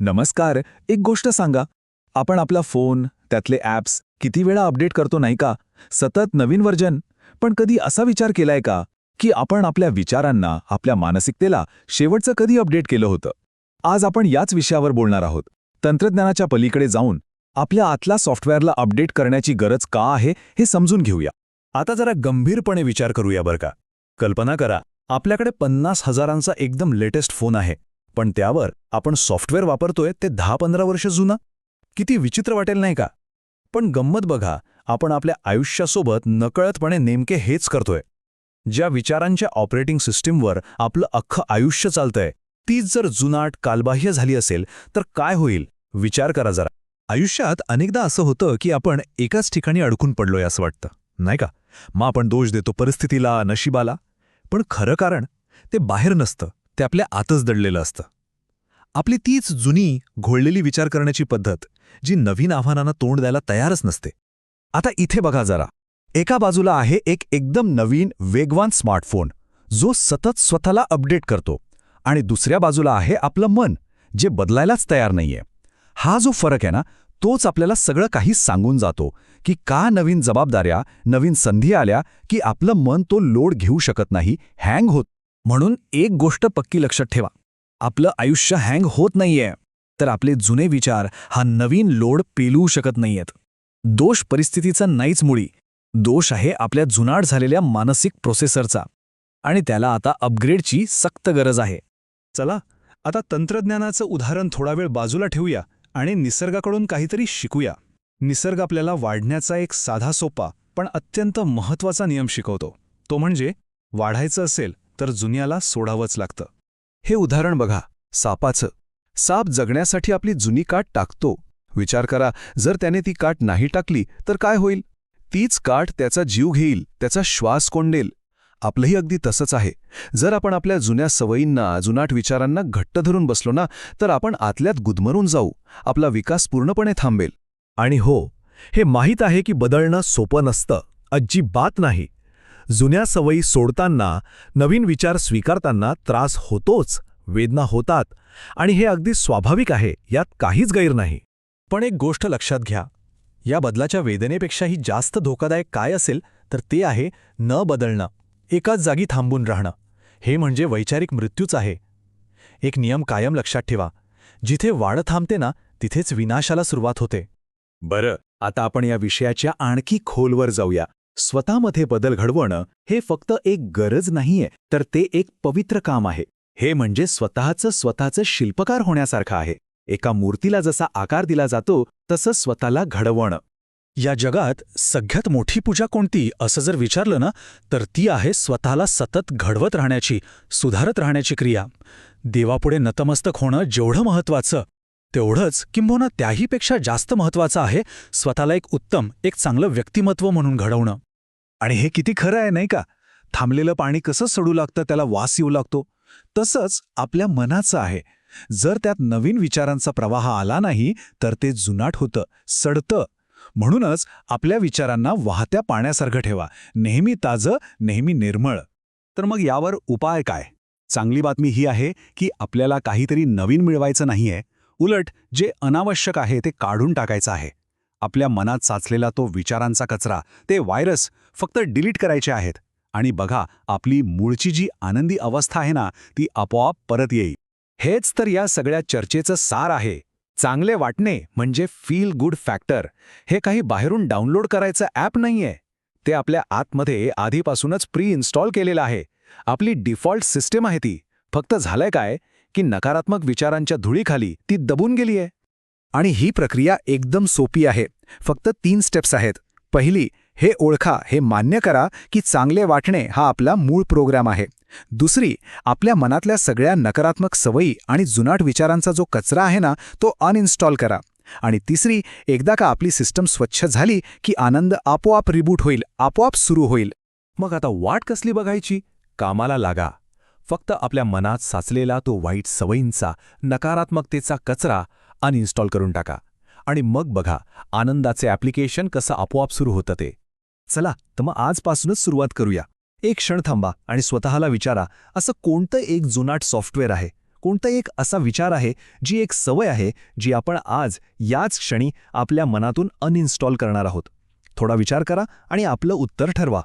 नमस्कार एक गोष्ट सांगा. आपण आपला फोन त्यातले ॲप्स किती वेळा अपडेट करतो नाही का? सतत नवीन वर्जन पण कधी असा विचार केलाय का की आपण आपल्या विचारांना आपल्या मानसिकतेला शेवटचं कधी अपडेट केलं होतं? आज आपण याच विषयावर बोलणार आहोत. तंत्रज्ञानाच्या पलीकडे जाऊन आपल्या आतल्या सॉफ्टवेअरला अपडेट करण्याची गरज का आहे हे समजून घेऊया. आता जरा गंभीरपणे विचार करूया बरं का. कल्पना करा आपल्याकडे पन्नास हजारांचा एकदम लेटेस्ट फोन आहे. पण त्यावर आपण सॉफ्टवेअर वापरतोय ते दहा पंधरा वर्ष जुनं. किती विचित्र वाटेल नाही का? पण गंमत बघा आपण आपल्या आयुष्यासोबत नकळतपणे नेमके हेच करतोय. ज्या विचारांच्या ऑपरेटिंग सिस्टीमवर आपलं अख्खं आयुष्य चालतंय तीच जर जुनाट कालबाह्य झाली असेल तर काय होईल? विचार करा जरा. आयुष्यात अनेकदा असं होतं की आपण एकाच ठिकाणी अडकून पडलोय असं वाटतं नाही का? मग आपण दोष देतो परिस्थितीला नशिबाला. पण खरं कारण ते बाहेर नसतं. ते आपल्या आतच दडलेलं असतं. आपली तीच जुनी घोळलेली विचार करण्याची पद्धत जी नवीन आव्हानांना तोंड द्यायला तयारच नसते. आता इथे बघा जरा. एका बाजूला आहे एक एकदम नवीन वेगवान स्मार्टफोन जो सतत स्वतःला अपडेट करतो. आणि दुसऱ्या बाजूला आहे आपलं मन जे बदलायलाच तयार नाहीये. हा जो फरक आहे ना तोच आपल्याला सगळं काही सांगून जातो की का नवीन जबाबदाऱ्या नवीन संधी आल्या की आपलं मन तो लोड घेऊ शकत नाही हँग होत म्हणून एक गोष्ट पक्की लक्षात ठेवा. आपलं आयुष्य हँग होत नाहीये. तर आपले जुने विचार हा नवीन लोड पेलवू शकत नाहीयेत. दोष परिस्थितीचा नाहीच मुळी. दोष आहे आपल्या जुनाट झालेल्या मानसिक प्रोसेसरचा आणि त्याला आता अपग्रेडची सक्त गरज आहे. चला आता तंत्रज्ञानाचं उदाहरण थोडा वेळ बाजूला ठेवूया आणि निसर्गाकडून काहीतरी शिकूया. निसर्ग आपल्याला वाढण्याचा एक साधा सोपा पण अत्यंत महत्त्वाचा नियम शिकवतो. तो म्हणजे वाढायचं असेल तर जुन्याला सोडावंच लागतं. हे उदाहरण बघा सापाचं. साप जगण्यासाठी आपली जुनी काठ टाकतो. विचार करा जर त्याने ती काठ नाही टाकली तर काय होईल? तीच काठ त्याचा जीव घेईल त्याचा श्वास कोंडेल. आपलंही अगदी तसंच आहे. जर आपण आपल्या जुन्या सवयींना जुनाट विचारांना घट्ट धरून बसलो ना तर आपण आतल्यात गुदमरून जाऊ. आपला विकास पूर्णपणे थांबेल. आणि हो हे माहीत आहे की बदलणं सोपं नसतं. अजिबात नाही. जुन्या सवयी सोडताना नवीन विचार स्वीकारताना त्रास होतोच वेदना होतात आणि हे अगदी स्वाभाविक आहे यात काहीच गैर नाही. पण एक गोष्ट लक्षात घ्या या बदलाच्या वेदनेपेक्षाही जास्त धोकादायक काय असेल तर ते आहे न बदलणं एकाच जागी थांबून राहणं. हे म्हणजे वैचारिक मृत्यूच आहे. एक नियम कायम लक्षात ठेवा जिथे वाढ थांबते ना तिथेच विनाशाला सुरुवात होते. बरं आता आपण या विषयाच्या आणखी खोलवर जाऊया. स्वतःमध्ये बदल घडवणं हे फक्त एक गरज नाहीये तर ते एक पवित्र काम आहे. हे म्हणजे स्वतःचं स्वतःचं शिल्पकार होण्यासारखं आहे. एका मूर्तीला जसा आकार दिला जातो तसं स्वतःला घडवणं. या जगात सगळ्यात मोठी पूजा कोणती असं जर विचारलं ना तर ती आहे स्वतःला सतत घडवत राहण्याची सुधारत राहण्याची क्रिया. देवापुढे नतमस्तक होणं जेवढं महत्वाचं तेवढंच किंबहुना त्याहीपेक्षा जास्त महत्वाचं आहे स्वतःला एक उत्तम एक चांगलं व्यक्तिमत्व म्हणून घडवणं. आणि हे किती खरं आहे नाही का? थांबलेलं पाणी कसं सडू लागतं त्याला वास येऊ लागतो. तसंच आपल्या मनाचं आहे. जर त्यात नवीन विचारांचा प्रवाह आला नाही तर ते जुनाट होतं सडतं. म्हणूनच आपल्या विचारांना वाहत्या पाण्यासारखं ठेवा. नेहमी ताजं नेहमी निर्मळ. तर मग यावर उपाय काय? चांगली बातमी ही आहे की आपल्याला काहीतरी नवीन मिळवायचं नाहीये. उलट जे अनावश्यक आहे ते काढून टाकायचं आहे. आपल्या मनात साचलेला तो विचारांचा कचरा ते व्हायरस फक्त डिलीट करायचे आहेत. आणि बघा आपली मूळची जी आनंदी अवस्था आहे ना ती आपोआप परत येईल. हेच तर या सगळ्या चर्चेचं सार आहे. चांगले वाटणे म्हणजे फील गुड फॅक्टर हे काही बाहेरून डाउनलोड करायचं ॲप नाहीये. ते आपल्या आतमध्ये आधीपासूनच प्री इन्स्टॉल केलेलं आहे. आपली डिफॉल्ट सिस्टीम आहे ती. फक्त झालंय काय की नकारात्मक विचारांच्या धुळीखाली ती दबून गेलीये. आणि ही प्रक्रिया एकदम सोपी आहे. फक्त तीन स्टेप्स आहेत. पहिली हे ओळखा हे मान्य करा की चांगले वाटणे हा आपला मूळ प्रोग्राम आहे. दुसरी आपल्या मनातल्या सगळ्या नकारात्मक सवयी आणि जुनाट विचारांचा जो कचरा आहे ना तो अनइन्स्टॉल करा. आणि तिसरी एकदा का आपली सिस्टम स्वच्छ झाली की आनंद आपोआप रिबूट होईल आपोआप सुरू होईल. मग आता वाट कसली बघायची? कामाला लागा. फक्त आपल्या मनात साचलेला तो वाईट सवयींचा नकारात्मकतेचा कचरा अनइन्स्टॉल करून टाका. आणि मग बघा आनंदाचे ॲप्लिकेशन कसं आपोआप सुरू होतं ते. चला तर मग आजपासूनच सुरुवात करूया. एक क्षण थांबा आणि स्वतःला विचारा असं कोणतं एक जुनाट सॉफ्टवेअर आहे? कोणता एक असा विचार आहे जी एक सवय आहे जी आपण आज याच क्षणी आपल्या मनातून अनइन्स्टॉल करणार आहोत? थोडा विचार करा आणि आपलं उत्तर ठरवा.